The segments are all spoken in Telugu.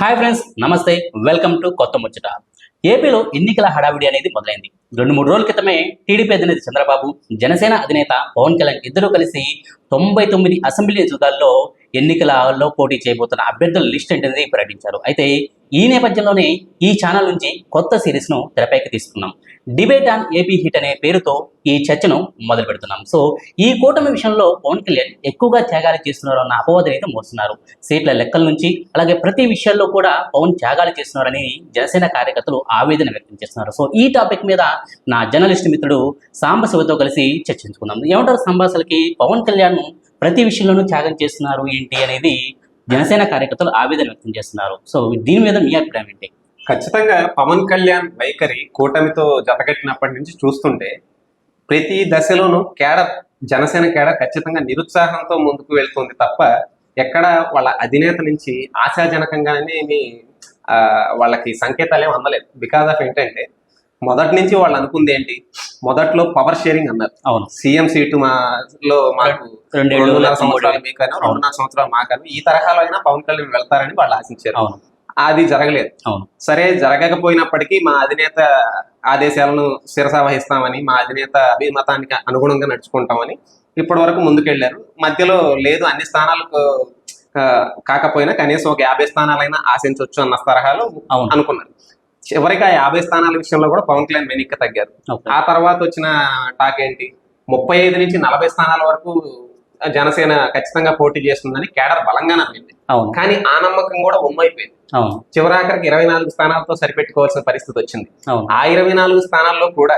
హాయ్ ఫ్రెండ్స్ నమస్తే. వెల్కమ్ టు కొత్త ముచ్చట. ఏపీలో ఎన్నికల హడావిడి అనేది మొదలైంది. రెండు మూడు రోజుల క్రితమే టీడీపీ అధినేత చంద్రబాబు జనసేన అధినేత పవన్ కళ్యాణ్ ఇద్దరూ కలిసి తొంభై తొమ్మిది అసెంబ్లీ నియోజకవర్గాల్లో ఎన్నికలలో పోటీ చేయబోతున్న అభ్యర్థుల లిస్ట్ ఏంటనేది ప్రకటించారు. అయితే ఈ నేపథ్యంలోనే ఈ ఛానల్ నుంచి కొత్త సిరీస్ను తెరపైకి తీసుకున్నాం. డిబేట్ ఆన్ ఏపీ హిట్ అనే పేరుతో ఈ చర్చను మొదలు పెడుతున్నాం. సో ఈ కూటమి విషయంలో పవన్ కళ్యాణ్ ఎక్కువగా త్యాగాలు చేస్తున్నారు అన్న అపవాదం అయితే మోస్తున్నారు. సీట్ల లెక్కల నుంచి అలాగే ప్రతి విషయాల్లో కూడా పవన్ త్యాగాలు చేస్తున్నారని జనసేన కార్యకర్తలు ఆవేదన వ్యక్తం చేస్తున్నారు. సో ఈ టాపిక్ మీద నా జర్నలిస్ట్ మిత్రుడు సాంబశివతో కలిసి చర్చించుకుందాం. ఏమంటారు సాంబాసలకి పవన్ కళ్యాణ్ ప్రతి విషయంలోనూ త్యాగం చేస్తున్నారు ఏంటి అనేది జనసేన కార్యకర్తలు ఆవేదన వ్యక్తం చేస్తున్నారు. సో దీని మీద మీ అభిప్రాయం ఏంటి? ఖచ్చితంగా పవన్ కళ్యాణ్ వైఖరి కూటమితో జతకట్టినప్పటి నుంచి చూస్తుంటే ప్రతి దశలోనూ కేడర్ జనసేన కేడర్ ఖచ్చితంగా నిరుత్సాహంతో ముందుకు వెళ్తుంది తప్ప ఎక్కడ వాళ్ళ అధినేత నుంచి ఆశాజనకంగానే వాళ్ళకి సంకేతాలు ఏమి అందలేదు. బికాస్ ఆఫ్ ఏంటంటే మొదటి నుంచి వాళ్ళు అనుకుంది ఏంటి? మొదట్లో పవర్ షేరింగ్ అన్నారు. అవును. సీఎం సీటు మా లో మాకు రెండున్నర సంవత్సరాలు మీకను రెండున్నర సంవత్సరాలు మాకను ఈ తరహాలో అయినా పవన్ కళ్యాణ్ వెళ్తారని వాళ్ళు ఆశించారు. అవును. అది జరగలేదు. అవును. సరే జరగకపోయినప్పటికీ మా అధినేత ఆదేశాలను శిరస వహిస్తామని మా అధినేత అభిమతానికి అనుగుణంగా నడుచుకుంటామని ఇప్పటి వరకు ముందుకెళ్ళారు. మధ్యలో లేదు అన్ని స్థానాలకు కాకపోయినా కనీసం ఒక యాభై స్థానాలైనా ఆశించవచ్చు అన్న తరహాలో అవును. అనుకున్నారు. చివరికి ఆ యాభై స్థానాల విషయంలో కూడా పవన్ కళ్యాణ్ వెనక్కి తగ్గారు. ఆ తర్వాత వచ్చిన టాక్ ఏంటి? ముప్పై ఐదు నుంచి నలభై స్థానాల వరకు జనసేన ఖచ్చితంగా పోటీ చేస్తుందని కేడర్ బలంగా నమ్మింది. కానీ ఆ నమ్మకం కూడా ఉమ్మైపోయింది చివరాఖరికి ఇరవై నాలుగు స్థానాలతో సరిపెట్టుకోవాల్సిన పరిస్థితి వచ్చింది. ఆ ఇరవై నాలుగు స్థానాల్లో కూడా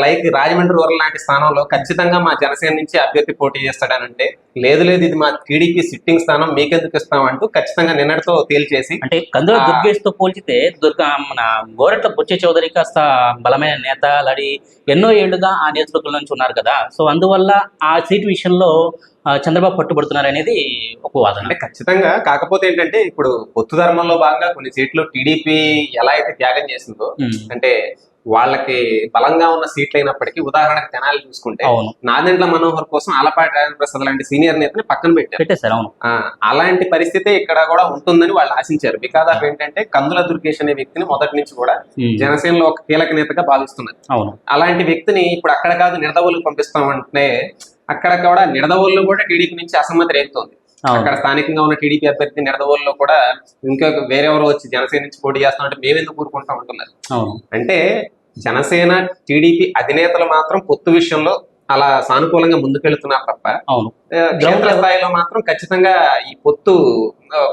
లైక్ రాజమండ్రి రూరల్ లాంటి స్థానంలో ఖచ్చితంగా మా జనసేన నుంచి అభ్యర్థి పోటీ చేస్తాడనంటే లేదు లేదు ఇది మా టీడీపీ సిట్టింగ్ స్థానం మీకెందుకు ఇస్తామంటూ ఖచ్చితంగా నిన్నటితో తేల్చేసి అంటే కందుల. దుర్గేష్తో పోల్చితే దుర్గా మన గోరెట్ల బొచ్చే చౌదరి కాస్త బలమైన నేత అలాడి ఎన్నో ఏళ్ళుగా ఆ నియోజకవర్గం నుంచి ఉన్నారు కదా సో అందువల్ల ఆ సీట్ విషయంలో చంద్రబాబు పట్టుబడుతున్నారు అనేది ఒక వాదన అంటే ఖచ్చితంగా కాకపోతే ఏంటంటే ఇప్పుడు పొత్తు ధర్మంలో భాగంగా కొన్ని సీట్లు టీడీపీ ఎలా అయితే త్యాగం చేసిందో అంటే వాళ్ళకి బలంగా ఉన్న సీట్లు అయినప్పటికీ ఉదాహరణకు తెనాలి చూసుకుంటే నాదెండ్ల మనోహర్ కోసం ఆలపాటి రాజేంద్ర ప్రసాద్ లాంటి సీనియర్ నేతని పక్కన పెట్టారు. అలాంటి పరిస్థితి ఇక్కడ కూడా ఉంటుందని వాళ్ళు ఆశించారు. బికాస్ ఆఫ్ ఏంటంటే కందుల దుర్గేష్ అనే వ్యక్తిని మొదటి నుంచి కూడా జనసేనలో ఒక కీలక నేతగా భావిస్తున్నారు. అలాంటి వ్యక్తిని ఇప్పుడు అక్కడ కాదు నిడదవోలు పంపిస్తామంటే అక్కడ కూడా నిడదవోలు కూడా టీడీపీ నుంచి అసమ్మతి అవును. అక్కడ స్థానికంగా ఉన్న టీడీపీ అభ్యర్థి నిడదవోలులో కూడా ఇంకా వేరెవరో వచ్చి జనసేన నుంచి పోటీ చేస్తామంటే మేమెందుకు కూరుకుంటా ఉంటున్నారు? అంటే జనసేన టీడీపీ అధినేతలు మాత్రం పొత్తు విషయంలో అలా సానుకూలంగా ముందుకెళ్తున్నారు తప్ప అవును. క్షేత్ర స్థాయిలో మాత్రం ఖచ్చితంగా ఈ పొత్తు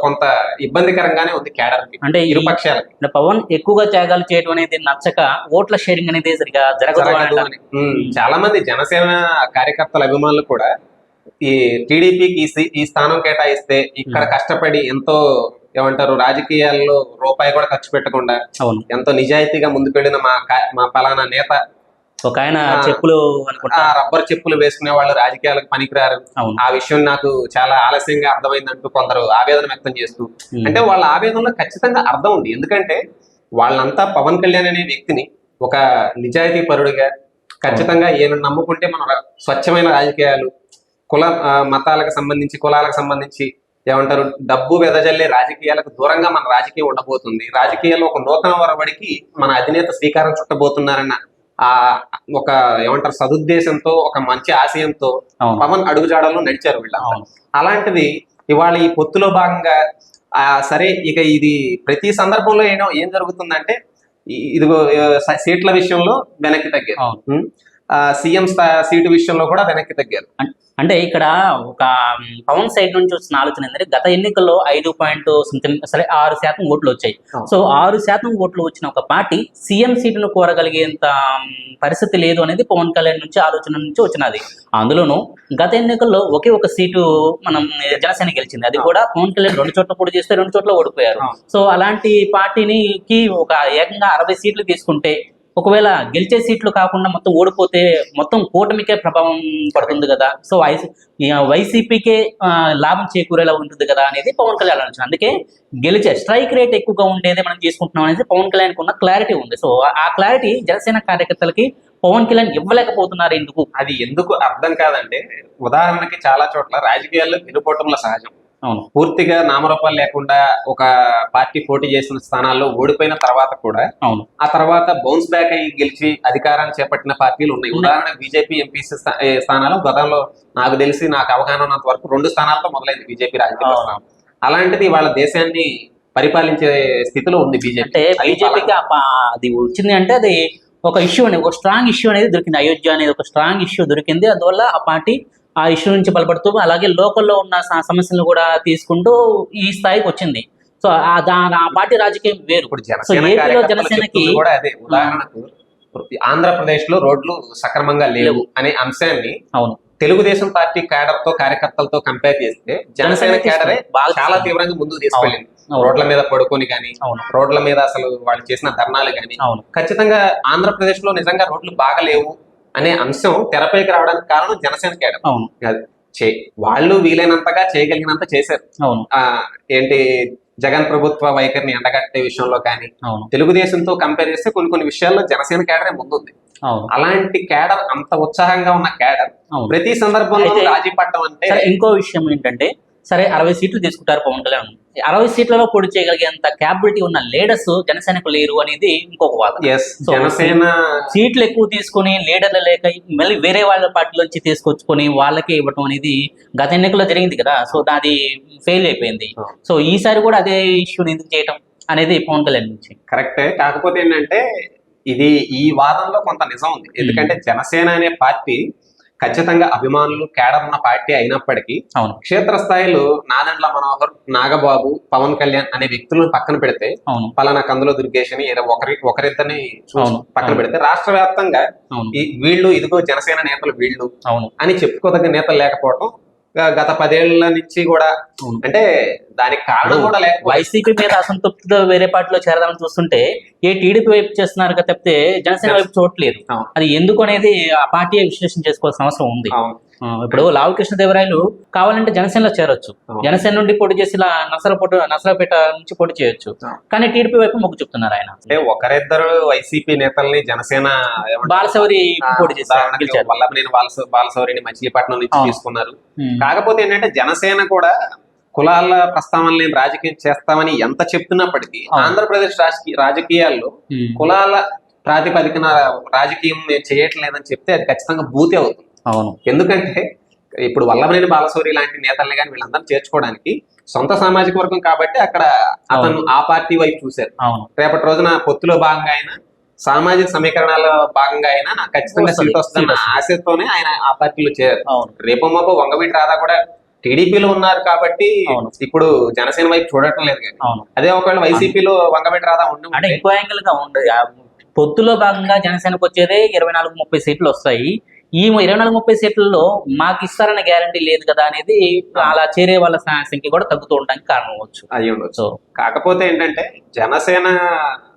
కొంత ఇబ్బందికరంగానే ఉంది కేడర్ అంటే ఈ- ఇరు పక్షాలకి అంటే పవన్ ఎక్కువగా త్యాగాలు చేయడం అనేది నచ్చక ఓట్ల షేరింగ్ అనేది సరిగా జరగదు చాలా మంది జనసేన కార్యకర్తల అభిమానులు కూడా ఈ టీడీపీకి ఈ స్థానం కేటాయిస్తే ఇక్కడ కష్టపడి ఎంతో ఏమంటారు రాజకీయాల్లో రూపాయి కూడా ఖర్చు పెట్టకుండా అవును. ఎంతో నిజాయితీగా ముందుకెళ్ళిన మా మా పలానా నేత. ఒక ఆయన. చెప్పులు రబ్బర్ చెప్పులు వేసుకునే వాళ్ళు రాజకీయాలకు పనికిరారు. ఆ విషయం నాకు చాలా ఆలస్యంగా అర్థమైందంటూ కొందరు ఆవేదన వ్యక్తం చేస్తూ. అంటే వాళ్ళ ఆవేదనలో ఖచ్చితంగా అర్థం ఉంది. ఎందుకంటే వాళ్ళంతా పవన్ కళ్యాణ్ అనే వ్యక్తిని ఒక నిజాయితీ పరుడిగా ఖచ్చితంగా ఈయన నమ్ముకుంటే మన స్వచ్ఛమైన రాజకీయాలు కుల మతాలకు సంబంధించి కులాలకు సంబంధించి ఏమంటారు డబ్బు వెదజల్లే రాజకీయాలకు దూరంగా మన రాజకీయం ఉండబోతుంది. రాజకీయాల్లో ఒక నూతన వరవడికి మన అధినేత శ్రీకారం చుట్టబోతున్నారన్న ఆ ఒక ఏమంటారు సదుద్దేశంతో ఒక మంచి ఆశయంతో పవన్ అడుగుజాడల్లో నడిచారు అవును. అలాంటిది ఇవాళ ఈ పొత్తులో భాగంగా ఆ సరే ఇక ఇది ప్రతి సందర్భంలో ఏమో ఏం జరుగుతుందంటే ఇదిగో సీట్ల విషయంలో వెనక్కి తగ్గారు? ఆ, సీఎం సీటు విషయంలో కూడా వెనక్కి తగ్గారు. అంటే ఇక్కడ ఒక పవన్ సైడ్ నుంచి వచ్చిన ఆలోచన ఏంటంటే గత ఎన్నికల్లో ఐదు పాయింట్ సరే ఆరు శాతం ఓట్లు వచ్చాయి. సో ఆరు శాతం ఓట్లు వచ్చిన ఒక పార్టీ సీఎం సీటును కోరగలిగేంత పరిస్థితి లేదు అనేది పవన్ కళ్యాణ్ నుంచి ఆలోచన నుంచి వచ్చినది. అందులోనూ గత ఎన్నికల్లో ఒకే ఒక సీటు మనం జనసేన గెలిచింది. అది కూడా పవన్ కళ్యాణ్ రెండు చోట్ల పోటీ చేస్తే రెండు చోట్ల ఓడిపోయారు. సో అలాంటి పార్టీనికి ఒక ఏకంగా అరవై సీట్లు తీసుకుంటే ఒకవేళ గెలిచే సీట్లు కాకుండా మొత్తం ఓడిపోతే మొత్తం కూటమికే ప్రభావం పడుతుంది కదా. సో వైసీపీకే లాభం చేకూరేలా ఉంటుంది కదా అనేది పవన్ కళ్యాణ్ ఆలోచన. అందుకే గెలిచే స్ట్రైక్ రేట్ ఎక్కువగా ఉండేదే మనం తీసుకుంటున్నాం అనేది పవన్ కళ్యాణ్ ఉన్న క్లారిటీ ఉంది. సో ఆ క్లారిటీ జనసేన కార్యకర్తలకి పవన్ కళ్యాణ్ ఇవ్వలేకపోతున్నారు ఎందుకు? అది ఎందుకు అర్థం కాదంటే ఉదాహరణకి చాలా చోట్ల రాజకీయాల్లో గెలుపోవటంలో సహజం. పూర్తిగా నామరూపాలు లేకుండా ఒక పార్టీ పోటీ చేసిన స్థానాల్లో ఓడిపోయిన తర్వాత కూడా అవును. ఆ తర్వాత బౌన్స్ బ్యాక్ అయ్యి గెలిచి అధికారాన్ని చేపట్టిన పార్టీలు ఉన్నాయి. ఉదాహరణ బీజేపీ ఎంపీ స్థానాలు గతంలో నాకు తెలిసి నాకు అవగాహన ఉన్నంత వరకు రెండు స్థానాలతో మొదలైంది బీజేపీ రాజకీయ అవును. అలాంటిది వాళ్ళ దేశాన్ని పరిపాలించే స్థితిలో ఉంది బీజేపీ. అంటే బీజేపీకి అది వచ్చింది అంటే అది ఒక ఇష్యూ అనేది ఒక స్ట్రాంగ్ ఇష్యూ అనేది దొరికింది. అయోధ్య అనేది ఒక స్ట్రాంగ్ ఇష్యూ దొరికింది. అందువల్ల ఆ పార్టీ ఆ ఇష్యూ నుంచి బలపడుతూ అలాగే లోకల్లో ఉన్న సమస్యలను కూడా తీసుకుంటూ ఈ స్థాయికి వచ్చింది. సో ఆ పార్టీ రాజకీయం వేరు. ఇప్పుడు సో జనసేన ఏపీలో జనసేనకి చెప్తుంది కూడా అదే. ఉదాహరణకు ఆంధ్రప్రదేశ్లో రోడ్లు సక్రమంగా లేవు అనే అంశాన్ని అవును. తెలుగుదేశం పార్టీ క్యాడర్తో కార్యకర్తలతో కంపేర్ చేస్తే జనసేన క్యాడరే బాగా చాలా. తీవ్రంగా ముందుకు తీసుకెళ్ళింది. రోడ్ల మీద పడుకొని కానీ అవును. రోడ్ల మీద అసలు వాళ్ళు చేసిన ధర్నాలు కానీ అవును. ఖచ్చితంగా ఆంధ్రప్రదేశ్లో నిజంగా రోడ్లు బాగలేవు అనే అంశం తెరపైకి రావడానికి కారణం జనసేన కేడర్ అవును. అది చే- వాళ్ళు వీలైనంతగా చేయగలిగినంత చేశారు. అవును. ఆ ఏంటి జగన్ ప్రభుత్వ వైఖరిని ఎండగట్టే విషయంలో కానీ అవును. తెలుగుదేశంతో కంపేర్ చేస్తే కొన్ని కొన్ని విషయాల్లో జనసేన కేడరే ముందుంది. అలాంటి కేడర్ అంత ఉత్సాహంగా ఉన్న కేడర్ ప్రతి సందర్భంలో రాజీ పట్టడం అంటే ఇంకో విషయం ఏంటంటే సరే అరవై సీట్లు తీసుకుంటారు పవన్ కళ్యాణ్. అరవై సీట్లలో పోటీ చేయగలిగేంత క్యాపబిలిటీ ఉన్న లీడర్స్ జనసేనకు లేరు అనేది ఇంకొక వాదన. జనసేన సీట్లు ఎక్కువ తీసుకొని లీడర్లు లేక మళ్ళీ వేరే వాళ్ళ పార్టీలోంచి తీసుకొచ్చుకొని వాళ్ళకే ఇవ్వటం అనేది గత ఎన్నికల్లో జరిగింది కదా. సో అది ఫెయిల్ అయిపోయింది. సో ఈసారి కూడా అదే ఇష్యూని ఎందుకు చేయటం అనేది పవన్ కళ్యాణ్ నుంచి. కరెక్టే కాకపోతే ఏంటంటే ఇది ఈ వాదనలో కొంత నిజం ఉంది. ఎందుకంటే జనసేన అనే పార్టీ ఖచ్చితంగా అభిమానులు కేడర్ ఉన్న పార్టీ అయినప్పటికీ అవును. క్షేత్రస్థాయిలో నాదెండ్ల మనోహర్ నాగబాబు పవన్ కళ్యాణ్ అనే వ్యక్తులను పక్కన పెడితే అవును. పలానా కందులో ఏదో ఒకరి ఒకరిద్దరిని పక్కన. పెడితే రాష్ట్ర వ్యాప్తంగా వీళ్ళు ఇదిగో జనసేన నేతలు వీళ్ళు అవును. అని చెప్పుకోదగ్గ నేతలు లేకపోవడం గత పదేళ్ళ నుంచి కూడా. అంటే దానికి కారణం కూడా లేకపోతే వైసీపీ మీద అసంతృప్తితో వేరే పార్టీలో చేరదామని చూస్తుంటే ఏ టీడీపీ వైపు చేస్తున్నారు కదా తప్పితే జనసేన వైపు చూడట్లేదు. అవును. అది ఎందుకు అనేది ఆ పార్టీ విశ్లేషణ చేసుకోవాల్సిన అవసరం ఉంది. ఇప్పుడు లావు కృష్ణదేవరాయలు కావాలంటే జనసేనలో చేరొచ్చు. జనసేన నుండి పోటీ చేసి ఇలా నసరపోటు నసరపేట నుంచి పోటీ చేయొచ్చు. కానీ టీడీపీ వైపు మొగ్గు చెప్తున్నారు ఆయన అంటే ఒకరిద్దరు వైసీపీ నేతల్ని జనసేన ఆ, పోటీ చేశారు వల్లభనేని బాలస బాలసౌరిని మచిలీపట్నం నుంచి. తీసుకున్నారు. కాకపోతే ఏంటంటే జనసేన కూడా కులాల ప్రస్తావన లేని రాజకీయం చేస్తామని ఎంత చెప్తున్నప్పటికీ. ఆంధ్రప్రదేశ్ రాజకీయ రాజకీయాల్లో. కులాల ప్రాతిపదికన రాజకీయం చేయట్లేదని చెప్తే అది ఖచ్చితంగా భూతి అవుతుంది అవును. ఎందుకంటే ఇప్పుడు వల్లభనేని బాలసౌరి లాంటి నేతల్ని కానీ వీళ్ళందరూ చేర్చుకోవడానికి సొంత సామాజిక వర్గం కాబట్టి అక్కడ అతను ఆ పార్టీ వైపు చూశారు. రేపటి రోజున పొత్తులో భాగంగా అయినా సామాజిక సమీకరణాల భాగంగా అయినా నాకు ఖచ్చితంగా సీట్ వస్తుందన్న. ఆశతోనే ఆయన ఆ పార్టీలో చేరారు. రేపు మాపో వంగవీటి రాధా కూడా టీడీపీలో ఉన్నారు కాబట్టి. ఇప్పుడు జనసేన వైపు చూడటం లేదు కానీ అదే ఒకవేళ వైసీపీలో వంగవీటి రాధా ఉండి అంటే ఇంకో యాంగిల్గా ఉండదు పొత్తులో భాగంగా జనసేనకు వచ్చేదే ఇరవై నాలుగు ముప్పై సీట్లు వస్తాయి. ఈ ఇరవై నాలుగు ముప్పై సీట్లలో మాకు ఇస్తారన్న గ్యారంటీ లేదు కదా అనేది అలా చేరే వాళ్ళ సంఖ్య కూడా తగ్గుతూ ఉండడానికి కారణం అవ్వచ్చు. అయ్యి ఉండొచ్చు. సో కాకపోతే ఏంటంటే జనసేన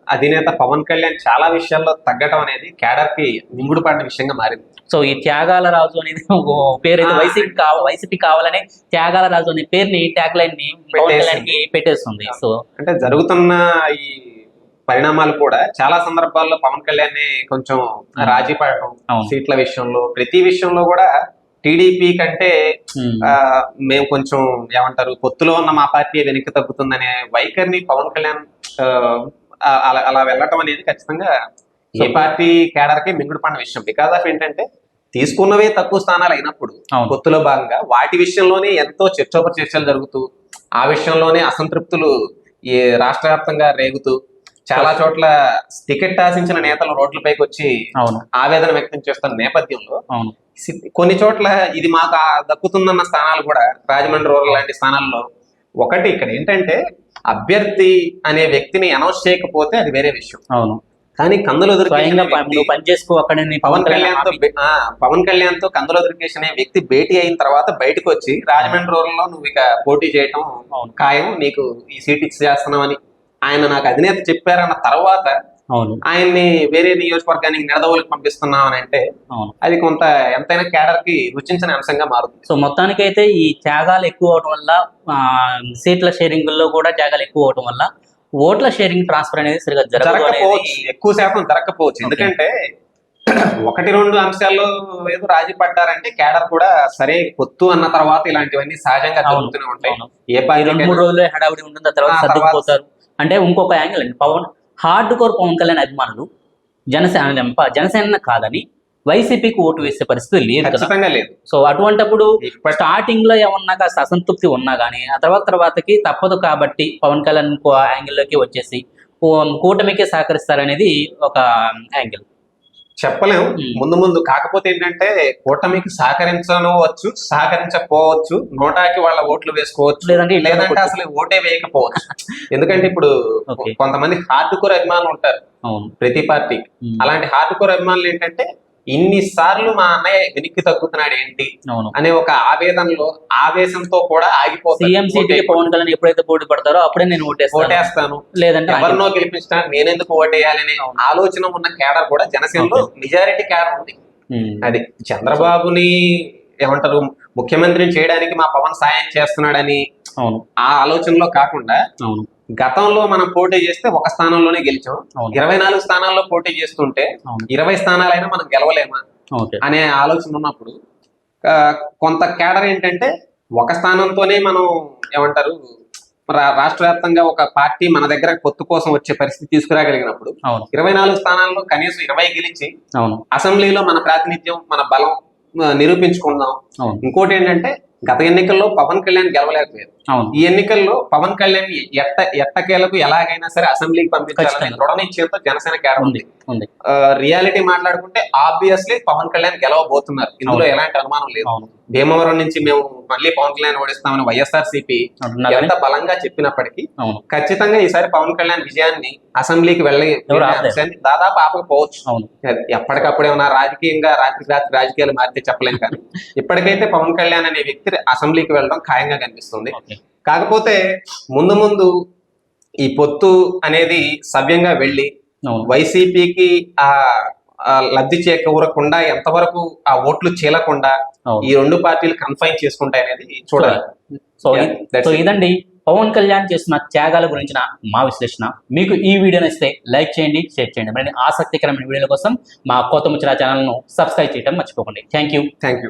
అధినేత పవన్ కళ్యాణ్ చాలా విషయాల్లో తగ్గటం అనేది కేడర్కి మింగుడు పడిన విషయంగా మారింది. సో ఈ త్యాగాల రాజు అనేది పేరు అయితే. వైసీపీ కావ వైసీపీ కావాలని త్యాగాల రాజు అనే పేరుని ట్యాగ్ లైన్ని పవన్ పెట్టేసింది. కళ్యాణ్కి పెట్టేస్తుంది. సో అంటే జరుగుతున్న ఈ పరిణామాలు కూడా చాలా సందర్భాల్లో పవన్ కళ్యాణ్ కొంచెం రాజీ పడటం. సీట్ల విషయంలో ప్రతి విషయంలో కూడా టీడీపీ కంటే మేము కొంచెం ఏమంటారు పొత్తులో ఉన్న మా పార్టీ వెనక్కి తగ్గుతుందనే వైఖరిని పవన్ కళ్యాణ్ అలా అలా వెళ్ళటం అనేది ఖచ్చితంగా ఏ పార్టీ కేడర్కి మింగుడు పడిన విషయం బికాస్ ఆఫ్ ఏంటంటే తీసుకున్నవే తక్కువ స్థానాలు అయినప్పుడు. పొత్తులో భాగంగా వాటి విషయంలోనే ఎంతో చర్చోపచర్చలు జరుగుతూ ఆ విషయంలోనే అసంతృప్తులు ఈ రాష్ట్ర వ్యాప్తంగా రేగుతూ చాలా చోట్ల టికెట్ ఆశించిన నేతలు రోడ్లపైకి వచ్చి ఆవేదన వ్యక్తం చేస్తున్న నేపథ్యంలో కొన్ని చోట్ల ఇది మాకు దక్కుతుందన్న స్థానాలు కూడా రాజమండ్రి రూరల్ లాంటి స్థానాల్లో ఒకటి ఇక్కడ ఏంటంటే అభ్యర్థి అనే వ్యక్తిని అనౌన్స్ చేయకపోతే అది వేరే విషయం. అవును. కానీ కందుల పవన్ కళ్యాణ్తో పవన్ కళ్యాణ్తో కందుల దుర్గేష్ అనే వ్యక్తి భేటీ అయిన తర్వాత బయటకు వచ్చి రాజమండ్రి రూరల్లో నువ్వు ఇక పోటీ చేయటం. ఖాయం నీకు ఈ సీట్ ఇచ్చేస్తున్నామని ఆయన నాకు అధినేత చెప్పారన్న తర్వాత ఆయన్ని వేరే నియోజకవర్గానికి నిడదవోలకు పంపిస్తున్నాం అని అంటే అది కొంత ఎంతైనా కేడర్కి రుచించని అంశంగా మారుతుంది. సో మొత్తానికైతే ఈ త్యాగాలు ఎక్కువ అవడం వల్ల ఆ, సీట్ల షేరింగ్లో కూడా త్యాగాలు ఎక్కువ అవడం వల్ల ఓట్ల షేరింగ్ ట్రాన్స్ఫర్ అనేది సరిగా జరగకపోవచ్చు. ఎక్కువ శాతం జరగకపోవచ్చు. ఎందుకంటే ఒకటి రెండు అంశాల్లో ఏదో రాజీ పడ్డారంటే కేడర్ కూడా సరే పొత్తు అన్న తర్వాత ఇలాంటివన్నీ సహజంగా. జరుగుతూనే ఉంటాయి. ఏ పార్టీ రెండు మూడు రోజులు హడావిడి ఉంటుంది తర్వాత అంటే ఇంకొక యాంగిల్ అండి. పవన్ హార్డ్ కోర్ పవన్ కళ్యాణ్ అభిమానులు జనసేన జనసేన కాదని వైసీపీకి ఓటు వేసే పరిస్థితి లేదు ఖచ్చితంగా లేదు. సో అటువంటప్పుడు స్టార్టింగ్లో ఏమన్నా కాస్త అసంతృప్తి ఉన్నా గానీ ఆ తర్వాత తర్వాతకి తప్పదు కాబట్టి పవన్ కళ్యాణ్ ఇంకో యాంగిల్లోకి వచ్చేసి కూటమికి సహకరిస్తారనేది ఒక యాంగిల్ చెప్పలేం ఉమ్. ముందు ముందు కాకపోతే ఏంటంటే కూటమికి సహకరించవచ్చు సహకరించకపోవచ్చు నోటాకి వాళ్ళ ఓట్లు వేసుకోవచ్చు లేదంటే లేదంటే అసలు ఓటే వేయకపోవచ్చు ఎందుకంటే ఇప్పుడు. కొంతమంది హార్డ్ కోర్ అభిమానులు ఉంటారు ప్రతి పార్టీకి ఉమ్. అలాంటి హార్డ్ కోర్ అభిమానులు ఏంటంటే ఇన్ని సార్లు మా అన్నయ్య వెనక్కి తగ్గుతున్నాడు ఏంటి? అనే ఒక ఆవేదనలో ఆవేశంతో కూడా సీఎం సీట్కి పవన్ కళ్యాణ్ ఎప్పుడైతే పోటీ పడతారో అప్పుడే నేను ఓటేస్తాను. ఓటేస్తాను. లేదంటే ఎవరినో గెలిపించడానికి నేనెందుకు ఓటేయాలనే ఆలోచన ఉన్న కేడర్ కూడా జనసేనలో మెజారిటీ కేడర్ ఉంది. అది చంద్రబాబుని ఏమంటారు ముఖ్యమంత్రిని చేయడానికి మా పవన్ సాయం చేస్తున్నాడని అవును. ఆ ఆలోచనలో కాకుండా అవును. గతంలో మనం పోటీ చేస్తే ఒక స్థానంలోనే గెలిచాం. ఇరవై నాలుగు స్థానాల్లో పోటీ చేస్తుంటే ఇరవై స్థానాలైనా మనం గెలవలేమా అనే ఆలోచన ఉన్నప్పుడు కొంత కేడర్ ఏంటంటే ఒక స్థానంతోనే మనం ఏమంటారు రాష్ట్ర వ్యాప్తంగా ఒక పార్టీ మన దగ్గర పొత్తు కోసం వచ్చే పరిస్థితి తీసుకురాగలిగినప్పుడు ఇరవై నాలుగు స్థానాల్లో కనీసం ఇరవై గెలిచి అసెంబ్లీలో మన ప్రాతినిధ్యం మన బలం నిరూపించుకుందాం. ఇంకోటి ఏంటంటే గత ఎన్నికల్లో పవన్ కళ్యాణ్ గెలవలేకపోయారు. ఈ ఎన్నికల్లో పవన్ కళ్యాణ్ ఎట్ట ఎట్టకేలకు ఎలాగైనా సరే అసెంబ్లీకి పంపించాలని. దృఢ నిశ్చయంతో జనసేన కేడర్ ఉంది రియాలిటీ మాట్లాడుకుంటే ఆబ్వియస్లీ పవన్ కళ్యాణ్ గెలవబోతున్నారు. ఇందులో. ఎలాంటి అనుమానం లేదు. భీమవరం నుంచి మేము మళ్ళీ పవన్ కళ్యాణ్ ఓడిస్తామని వైఎస్ఆర్ సిపి ఎంత బలంగా చెప్పినప్పటికీ ఖచ్చితంగా ఈసారి పవన్ కళ్యాణ్ విజయాన్ని అసెంబ్లీకి వెళ్ళి దాదాపు ఆపకపోవచ్చు. ఎప్పటికప్పుడు ఏమన్నా రాజకీయంగా రాత్రి రాత్రి రాజకీయాలు మారితే చెప్పలేం కానీ ఇప్పటికైతే పవన్ కళ్యాణ్ అనే వ్యక్తి అసెంబ్లీకి వెళ్ళడం ఖాయంగా కనిపిస్తుంది. కాకపోతే ముందు ముందు ఈ పొత్తు అనేది సవ్యంగా వెళ్ళి వైసీపీకి ఆ లబ్ధి చేకూరకుండా ఎంతవరకు ఆ ఓట్లు చీలకుండా ఈ రెండు పార్టీలు కన్ఫైన్ చేసుకుంటాయి అనేది చూడాలి. సో. ఇదండి. పవన్ కళ్యాణ్ చేస్తున్న త్యాగాల గురించిన మా విశ్లేషణ. మీకు ఈ వీడియో నచ్చితే లైక్ చేయండి షేర్ చేయండి. మరి ఆసక్తికరమైన వీడియోల కోసం మా కొత్త ముచ్చరా ఛానల్ను సబ్స్క్రైబ్ చేయడం మర్చిపోకండి. Thank you thank you